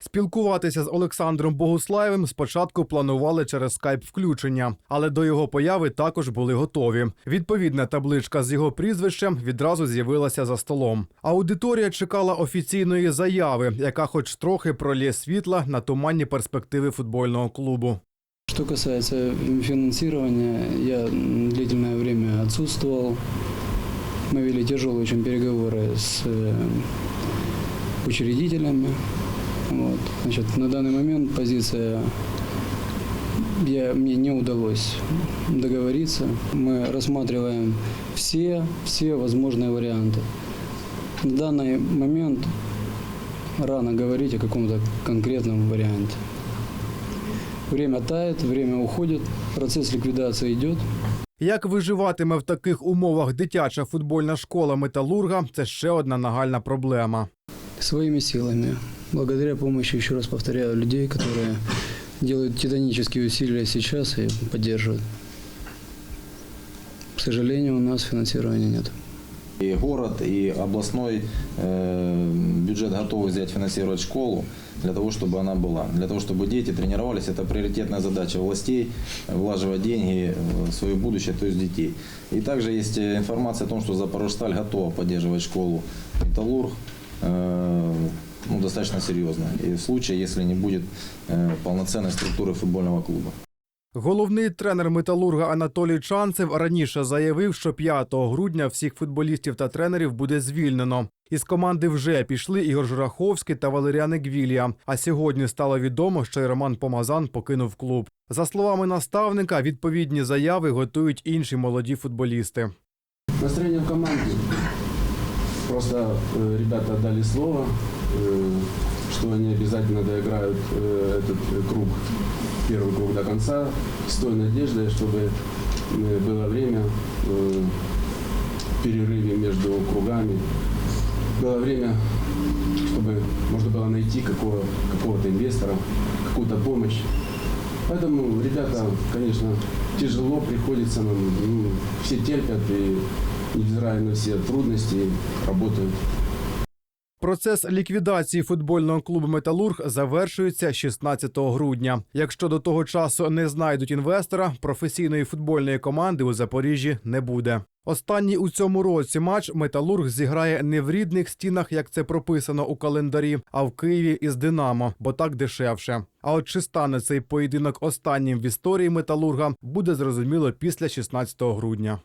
Спілкуватися з Олександром Богуслаєвим спочатку планували через скайп включення, але до його появи також були готові. Відповідна табличка з його прізвищем відразу з'явилася за столом. Аудиторія чекала офіційної заяви, яка, хоч трохи пролє світла на туманні перспективи футбольного клубу. Что касается финансирования, я длительное время отсутствовал. Мы вели тяжелые очень переговоры с э, учредителями. Вот. Значит, на данный момент позиция я, мне не удалось договориться. Мы рассматриваем все, все возможные варианты. На данный момент рано говорить о каком-то конкретном варианте. Время тает, время уходит, процесс ликвидации идет. Як виживатиме в таких умовах дитяча футбольна школа металурга це ще одна нагальна проблема. Своими силами, благодаря помощи, еще раз повторяю, людей, которые делают титанические усилия сейчас и поддерживают. К сожалению, у нас финансирования нет. И город, и областной э, бюджет готовы взять финансировать школу для того, чтобы она была. Для того, чтобы дети тренировались, это приоритетная задача властей, влаживать деньги в свое будущее, то есть детей. И также есть э, информация о том, что Запорожсталь готова поддерживать школу «Металлург» э, ну, достаточно серьезно. И в случае, если не будет э, полноценной структуры футбольного клуба. Головний тренер металурга Анатолій Чанцев раніше заявив, що 5 грудня всіх футболістів та тренерів буде звільнено. Із команди вже пішли Ігор Жураховський та Валеріан Гвілія. А сьогодні стало відомо, що й Роман Помазан покинув клуб. За словами наставника, відповідні заяви готують інші молоді футболісти. Настроение в команде. Просто э, ребята дали слово, э, что они обязательно доиграют э, этот э, круг, первый круг до конца, с той надеждой, чтобы э, было время э, в перерыве между кругами, было время, чтобы можно было найти какого, какого-то инвестора, какую-то помощь. Поэтому ребята, конечно, тяжело приходится нам, ну, все терпят и, невзирая на все трудности, работают. Процес ліквідації футбольного клубу Металург завершується 16 грудня. Якщо до того часу не знайдуть інвестора, професійної футбольної команди у Запоріжжі не буде. Останній у цьому році матч Металург зіграє не в рідних стінах, як це прописано у календарі, а в Києві із Динамо, бо так дешевше. А от чи стане цей поєдинок останнім в історії Металурга, буде зрозуміло після 16 грудня.